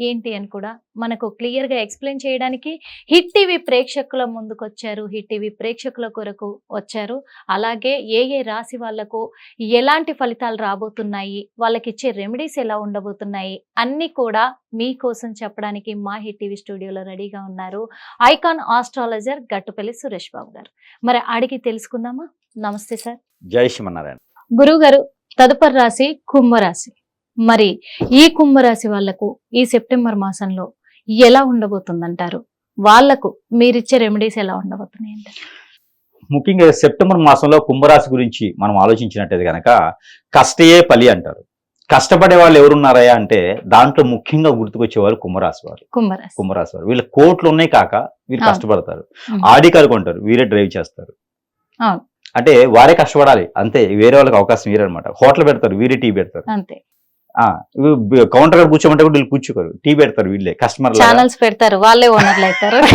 ఏంటి అని కూడా మనకు క్లియర్గా ఎక్స్ప్లెయిన్ చేయడానికి హిట్ టీవీ ప్రేక్షకుల ముందుకు వచ్చారు హిట్ టీవీ ప్రేక్షకుల కొరకు వచ్చారు. అలాగే ఏ ఏ రాశి వాళ్ళకు ఎలాంటి ఫలితాలు రాబోతున్నాయి? వాళ్ళకి ఇచ్చే రెమెడీస్ ఎలా ఉండబోతున్నాయి? అన్ని కూడా మీకోసం చెప్పడానికి మా హిట్ టీవీ స్టూడియోలో రెడీగా ఉన్నారు. Icon astrologer Gattupalli Suresh Babu garu. మరి అడిగి తెలుసుకుందామా? నమస్తే సార్. జై శ్రీమన్నారాయణ. గురువు గారు తదుపరి రాశి కుంభరాశి. మరి ఈ కుంభరాశి వాళ్ళకు ఈ సెప్టెంబర్ మాసంలో ఎలా ఉండబోతుందంటారు? వాళ్ళకు మీరిచ్చే రెమెడీస్ ఎలా ఉండబోతున్నాయి ముఖ్యంగా సెప్టెంబర్ మాసంలో కుంభరాశి గురించి మనం ఆలోచించినట్టయితే కనుక కష్టయే పలి అంటారు. కష్టపడే వాళ్ళు ఎవరున్నారయ్యా అంటే దాంట్లో ముఖ్యంగా గుర్తుకొచ్చేవారు కుంభరాశి వారు. కుంభరాశి. కుంభరాశి వారు. వీళ్ళ కోట్లు ఉన్నాయి కాక అవును. కష్టపడతారు. ఆడి కొంటారు. వీరే డ్రైవ్ చేస్తారు. అంటే వారే కష్టపడాలి. అంతే. వేరే వాళ్ళకి అవకాశం వీరనమాట హోటల్ పెడతారు. వీరే టీ పెడతారు. అంతే. కౌంటర్ కూర్చోమంటే కూడా వీళ్ళు కూర్చోరు టీ పెడతారు వీళ్ళే కస్టమర్ ఛానల్స్ పెడతారు వాళ్ళే ఓనర్లు అవుతారు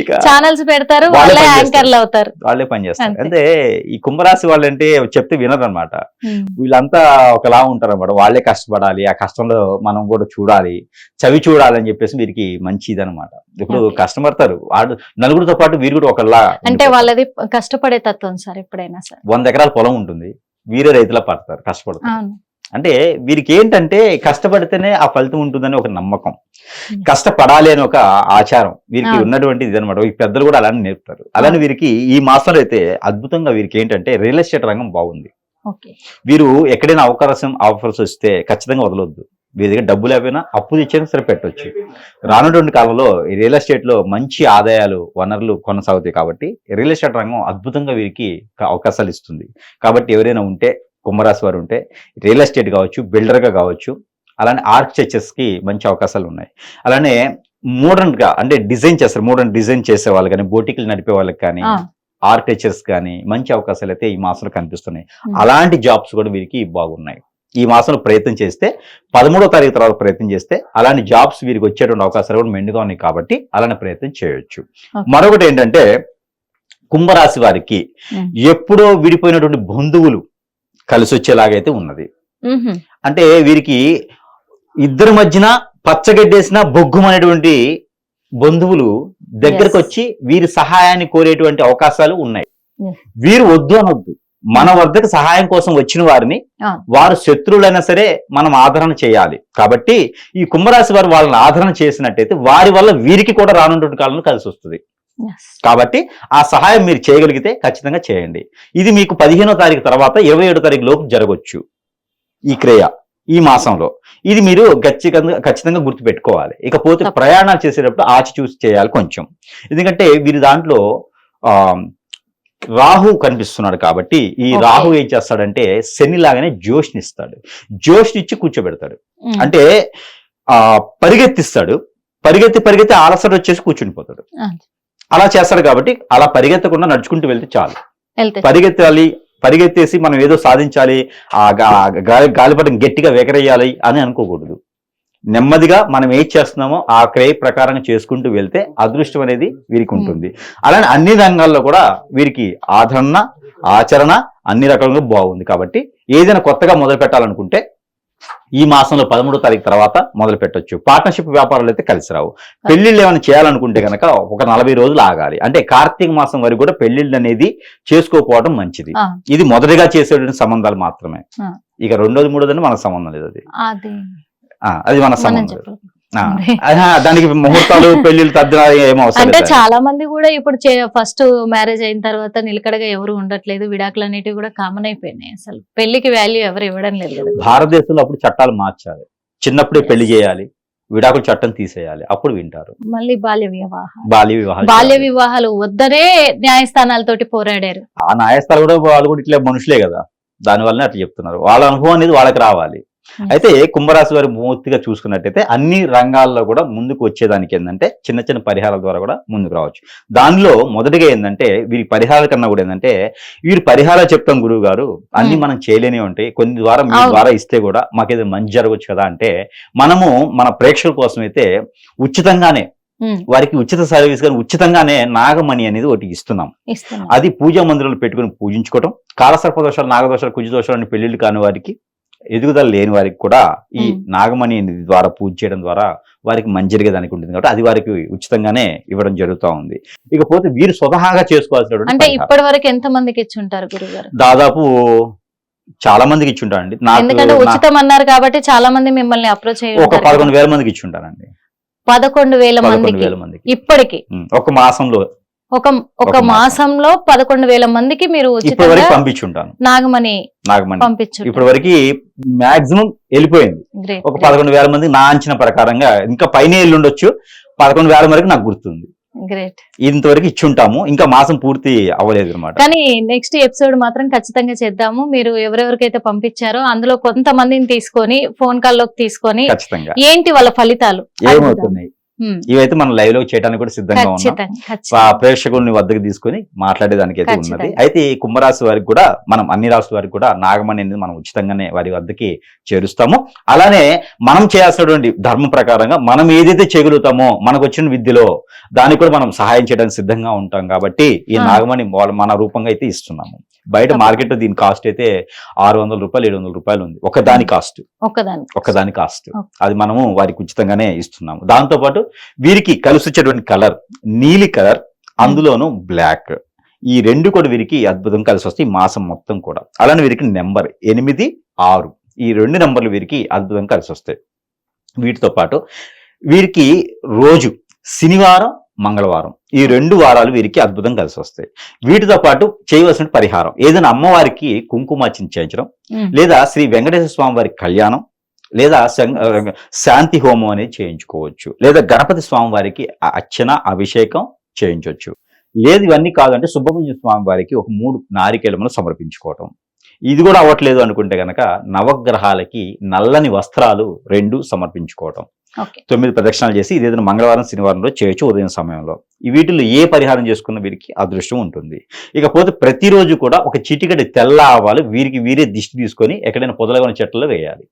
ఇక ఛానల్స్ పెడతారు వాళ్ళే. యాంకర్లు అవుతారు వాళ్ళే పని చేస్తారు. అంటే ఈ కుంభరాశి వాళ్ళంటే చెప్తే వినరు అనమాట ఉమ్. వీళ్ళంతా ఒకలా ఉంటారు అనమాట వాళ్ళే కష్టపడాలి ఆ కష్టంలో మనం కూడా చూడాలి చవి చూడాలని చెప్పేసి వీరికి మంచి ఇదనమాట ఇప్పుడు. కష్టపడతారు వాడు నలుగురితో పాటు వీరు కూడా ఒకలా అంటే. వాళ్ళది కష్టపడే తత్వం సార్ ఎప్పుడైనా సార్ వంద ఎకరాల పొలం ఉంటుంది వీరే రైతులా పడతారు కష్టపడతారు. అంటే వీరికి ఏంటంటే కష్టపడితేనే ఆ ఫలితం ఉంటుందని ఒక నమ్మకం. కష్టపడాలి అని ఒక ఆచారం వీరికి. ఉన్నటువంటి ఇది అనమాట ఈ పెద్దలు కూడా అలానే నేర్పుతారు. అలానే వీరికి ఈ మాసంలో అయితే అద్భుతంగా వీరికి ఏంటంటే రియల్ ఎస్టేట్ రంగం బాగుంది. వీరు ఎక్కడైనా అవకాశం ఆఫర్స్ వస్తే ఖచ్చితంగా వదలొద్దు. వీరి దగ్గర డబ్బు లేకపోయినా అప్పు తెచ్చైనా సరే పెట్టొచ్చు. రానున్నటువంటి కాలంలో ఈ రియల్ ఎస్టేట్లో మంచి ఆదాయాలు వనరులు కొనసాగుతాయి కాబట్టి రియల్ ఎస్టేట్ రంగం అద్భుతంగా వీరికి అవకాశాలు ఇస్తుంది. కాబట్టి ఎవరైనా ఉంటే కుంభరాశి వారు ఉంటే రియల్ ఎస్టేట్ కావచ్చు builder గా కావచ్చు అలానే architectures కి మంచి అవకాశాలు ఉన్నాయి. అలానే మోడర్న్గా అంటే డిజైన్ చేస్తారు మోడర్న్ డిజైన్ చేసే వాళ్ళు కానీ బోటికలు నడిపే వాళ్ళకి కానీ. ఆర్కిటెక్చర్స్ కానీ మంచి అవకాశాలు అయితే ఈ మాసంలో కనిపిస్తున్నాయి. అలాంటి జాబ్స్ కూడా వీరికి బాగున్నాయి. ఈ మాసంలో ప్రయత్నం చేస్తే పదమూడో తారీఖు తర్వాత ప్రయత్నం చేస్తే అలాంటి జాబ్స్ వీరికి వచ్చేటువంటి అవకాశాలు కూడా మెండుగా ఉన్నాయి కాబట్టి అలాంటి ప్రయత్నం చేయొచ్చు. మరొకటి ఏంటంటే కుంభరాశి వారికి. ఎప్పుడో విడిపోయినటువంటి బంధువులు కలిసి వచ్చేలాగైతే ఉన్నది. అంటే వీరికి ఇద్దరి మధ్యన పచ్చగడ్డేసిన బొగ్గుమనేటువంటి బంధువులు దగ్గరకు. వచ్చి వీరి సహాయాన్ని కోరేటువంటి అవకాశాలు ఉన్నాయి. వీరు వద్దు అనొద్దు మన వద్దకు సహాయం కోసం వచ్చిన వారిని. వారు శత్రువులైనా సరే మనం ఆదరణ చేయాలి. కాబట్టి ఈ కుంభరాశి వారు వాళ్ళని ఆదరణ చేసినట్టయితే వారి వల్ల వీరికి కూడా రానున్నటువంటి కాలంలో కలిసి వస్తుంది. కాబట్టి ఆ సహాయం మీరు చేయగలిగితే ఖచ్చితంగా చేయండి. ఇది మీకు పదిహేనో తారీఖు తర్వాత ఇరవై ఏడో తారీఖు లోపు జరగవచ్చు ఈ క్రియ ఈ మాసంలో. ఇది మీరు ఖచ్చితంగా ఖచ్చితంగా గుర్తుపెట్టుకోవాలి. ఇకపోతే ప్రయాణాలు చేసేటప్పుడు ఆచి చూసి చేయాలి కొంచెం. ఎందుకంటే వీరి దాంట్లో ఆ రాహు కనిపిస్తున్నాడు కాబట్టి ఈ. రాహు ఏం చేస్తాడంటే శని లాగానే జోష్ని ఇస్తాడు. జోష్ని ఇచ్చి కూర్చోబెడతాడు. అంటే ఆ పరిగెత్తిస్తాడు. పరిగెత్తి పరిగెత్తి ఆలసట వచ్చేసి కూర్చుండిపోతాడు. అలా చేస్తాడు కాబట్టి అలా పరిగెత్తకుండా నడుచుకుంటూ వెళ్తే చాలు. పరిగెత్తాలి పరిగెత్తేసి మనం ఏదో సాధించాలి ఆ గాలిపటం గట్టిగా వెకరేయాలి అని అనుకోకూడదు. నెమ్మదిగా మనం ఏం చేస్తున్నామో ఆ క్రయ ప్రకారంగా చేసుకుంటూ వెళ్తే అదృష్టం అనేది వీరికి ఉంటుంది. అలానే అన్ని రంగాల్లో కూడా వీరికి ఆదరణ ఆచరణ అన్ని రకాలుగా బాగుంది. కాబట్టి ఏదైనా కొత్తగా మొదలు పెట్టాలనుకుంటే ఈ మాసంలో పదమూడో తారీఖు తర్వాత మొదలు పెట్టొచ్చు. పార్ట్నర్షిప్ వ్యాపారాలు అయితే కలిసి రావు. పెళ్ళిళ్ళు ఏమైనా చేయాలనుకుంటే కనుక ఒక నలభై రోజులు ఆగాలి. అంటే కార్తీక మాసం వరకు కూడా పెళ్ళిళ్ళు అనేది చేసుకోకపోవడం మంచిది. ఇది మొదటిగా చేసేటువంటి సంబంధాలు మాత్రమే. ఇక రెండోది మూడోదని మనకు సంబంధం లేదు అది. అది మన సంబంధం. దానికి ముహూర్తాలు పెళ్ళిళ్ళు అవసరం అంటే. చాలా మంది కూడా ఇప్పుడు ఫస్ట్ మ్యారేజ్ అయిన తర్వాత నిలకడగా ఎవరు ఉండట్లేదు. విడాకులు అనేటివి కూడా కామన్ అయిపోయినాయి అసలు. పెళ్ళికి వాల్యూ ఎవరు ఇవ్వడం లేదు భారతదేశంలో అప్పుడు చట్టాలు మార్చాలి. చిన్నప్పుడే పెళ్ళి చేయాలి. విడాకుల చట్టం తీసేయాలి. అప్పుడు వింటారు. మళ్ళీ బాల్య వివాహం. బాల్య వివాహాలు బాల్య. వివాహాలు వద్దనే న్యాయస్థానాలతోటి పోరాడారు. ఆ న్యాయస్థానాలు కూడా వాళ్ళు కూడా ఇట్లా మనుషులే కదా. దాని వల్లనే అట్లా చెప్తున్నారు. వాళ్ళ అనుభవం అనేది వాళ్ళకి రావాలి. అయితే కుంభరాశి వారి పూర్తిగా చూసుకున్నట్టయితే అన్ని రంగాల్లో కూడా ముందుకు వచ్చేదానికి ఏంటంటే చిన్న చిన్న పరిహారాల ద్వారా కూడా ముందుకు రావచ్చు. దానిలో మొదటిగా ఏంటంటే వీరి పరిహారాల కన్నా కూడా ఏంటంటే వీరి పరిహారాలు చెప్తాం గురువు గారు అన్ని Hmm. మనం చేయలేని ఉంటాయి. కొన్ని ద్వారా మీ. ద్వారా ఇస్తే కూడా మాకేదో మంచి జరగవచ్చు కదా అంటే మనము మన ప్రేక్షకుల కోసం అయితే ఉచితంగానే ఉమ్, వారికి ఉచిత సర్వీస్ కానీ ఉచితంగానే నాగమణి అనేది ఒకటి ఇస్తున్నాం. ఇస్తున్నాం. అది పూజా మందిరంలో పెట్టుకుని పూజించుకోవటం కాలసర్ప దోషాలు నాగదోషాలు కుజ దోషాలు అని పెళ్ళిళ్ళు కాని వారికి ఎదుగుదల లేని వారికి కూడా ఈ. నాగమణి ద్వారా పూజ చేయడం ద్వారా వారికి మంచి జరిగేదానికి ఉంటుంది కాబట్టి అది వారికి ఉచితంగానే ఇవ్వడం జరుగుతూ ఉంది ఇకపోతే వీరు స్వతహాగా చేసుకోవాల్సినటువంటి అంటే. ఇప్పటి వరకు ఎంత మందికి ఇచ్చి ఉంటారు గురుగారు దాదాపు చాలా మందికి ఇచ్చి ఉంటానండి నాకు ఎందుకంటే ఉచితం అన్నారు కాబట్టి చాలా మంది మిమ్మల్ని అప్రోచ్ ఒక. పదకొండు వేల మందికి ఇచ్చి ఉంటానండి పదకొండు వేల పదకొండు మందికి ఇప్పటికి. ఒక మాసంలో ఒక ఒక ఒక మాసం. మాసంలో పదకొండు వేల మందికి మీరు ఇప్పటి ఉచితంగా వరకు పంపించుంటాను. నాగమణి నాగమణి. పంపించు ఇప్పటి వరకు మాక్సిమం వెళ్ళిపోయింది. ఒక పదకొండు వేల మంది నా అంచనా ప్రకారంగా ఇంకా పైన ఉండొచ్చు పదకొండు వేల వరకు నాకు గుర్తుంది. గ్రేట్ ఇంతవరకు ఇచ్చి ఉంటాము ఇంకా మాసం పూర్తి అవ్వలేదు అనమాట కానీ నెక్స్ట్ ఎపిసోడ్ మాత్రం ఖచ్చితంగా చేద్దాము. మీరు ఎవరెవరికైతే పంపించారో అందులో కొంతమందిని తీసుకొని ఫోన్ కాల్లోకి తీసుకొని ఏంటి వాళ్ళ ఫలితాలు. ఏమవుతున్నాయి? ఇవైతే మనం లైవ్లో చేయడానికి కూడా సిద్ధంగా ఉన్నాం. ప్రేక్షకుల్ని వద్దకు తీసుకొని మాట్లాడేదానికి అయితే ఉన్నది. అయితే ఈ కుంభరాశి వారికి కూడా మనం అన్ని రాశుల వారికి కూడా నాగమణి అనేది మనం ఉచితంగానే వారి వద్దకి చేరుస్తాము. అలానే మనం చేయాల్సినటువంటి ధర్మం ప్రకారంగా మనం ఏదైతే చేయగలుగుతామో మనకు వచ్చిన విద్యలో దానికి కూడా మనం సహాయం చేయడానికి సిద్ధంగా ఉంటాం కాబట్టి ఈ. నాగమణి మన రూపంగా అయితే ఇస్తున్నాము. బయట. మార్కెట్లో దీని కాస్ట్ అయితే ఆరు వందల రూపాయలు ఏడు వందల రూపాయలు ఉంది ఒకదాని కాస్ట్. ఒక్కదాని కాస్ట్. అది మనము వారికి ఉచితంగానే ఇస్తున్నాము. దాంతో పాటు వీరికి కలిసి వచ్చేటువంటి కలర్ నీలి కలర్ అందులోను బ్లాక్. ఈ రెండు కూడా వీరికి అద్భుతం కలిసి వస్తాయి ఈ మాసం మొత్తం కూడా. అలానే వీరికి నెంబర్ ఎనిమిది ఆరు. ఈ రెండు నెంబర్లు వీరికి అద్భుతం కలిసి వస్తాయి వీటితో పాటు వీరికి రోజు శనివారం మంగళవారం ఈ రెండు వారాలు వీరికి అద్భుతం కలిసి వస్తాయి. వీటితో పాటు చేయవలసిన పరిహారం ఏదైనా అమ్మవారికి కుంకుమార్చన చేయించడం ఉమ్, లేదా శ్రీ వెంకటేశ్వర స్వామి వారి కళ్యాణం లేదా శాంతి హోమం అనేది చేయించుకోవచ్చు లేదా గణపతి స్వామి వారికి అర్చన అభిషేకం చేయించవచ్చు. లేదు ఇవన్నీ కాదంటే సుబ్రహ్మణ్య స్వామి వారికి ఒక మూడు నారికేళములు సమర్పించుకోవటం. ఇది కూడా అవ్వట్లేదు అనుకుంటే గనక నవగ్రహాలకి నల్లని వస్త్రాలు రెండు సమర్పించుకోవటం. తొమ్మిది ప్రదక్షిణాలు చేసి ఇది ఏదైనా మంగళవారం శనివారంలో చేయొచ్చు ఉదయం సమయంలో. ఈ వీటిలో ఏ పరిహారం చేసుకున్న వీరికి అదృష్టం ఉంటుంది. ఇకపోతే ప్రతిరోజు కూడా ఒక చిటికటి తెల్ల ఆవాలు వీరికి వీరే దిష్టి తీసుకొని ఎక్కడైనా పొదలగొని చెట్లలో వేయాలి.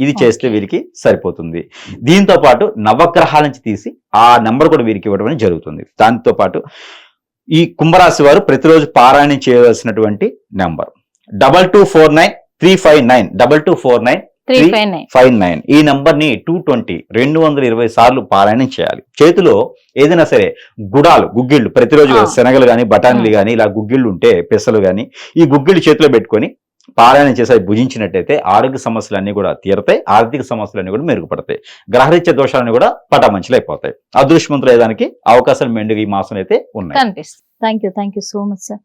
ఇది చేస్తే. వీరికి సరిపోతుంది. దీంతో పాటు నవగ్రహాల నుంచి తీసి ఆ నెంబర్ కూడా వీరికి ఇవ్వడం అనేది జరుగుతుంది. దాంతో పాటు ఈ కుంభరాశి వారు ప్రతిరోజు పారాయణం చేయవలసినటువంటి number. Double two four nine three five nine double two four nine three five nine. ఈ నంబర్ని టూ ట్వంటీ రెండు వందల ఇరవై సార్లు పారాయణం చేయాలి. చేతిలో ఏదైనా సరే గుడాలు గుగ్గిళ్ళు ప్రతిరోజు. శనగలు గాని బఠానీలు. గాని ఇలా గుగ్గిళ్ళు ఉంటే పెసలు గాని ఈ గుగ్గిళ్ళు చేతిలో పెట్టుకొని పారాయణం చేసి అవి భుజించినట్టయితే ఆరోగ్య సమస్యలన్నీ కూడా తీరతాయి ఆర్థిక సమస్యలన్నీ కూడా మెరుగుపడతాయి. గ్రహరీత్య దోషాలన్నీ కూడా పటామంచులు అయిపోతాయి అదృష్టవంతులు అయ్యేదానికి అవకాశాలు మెండుగా ఈ మాసం అయితే ఉన్నాయి. Thank you thank you so much sir.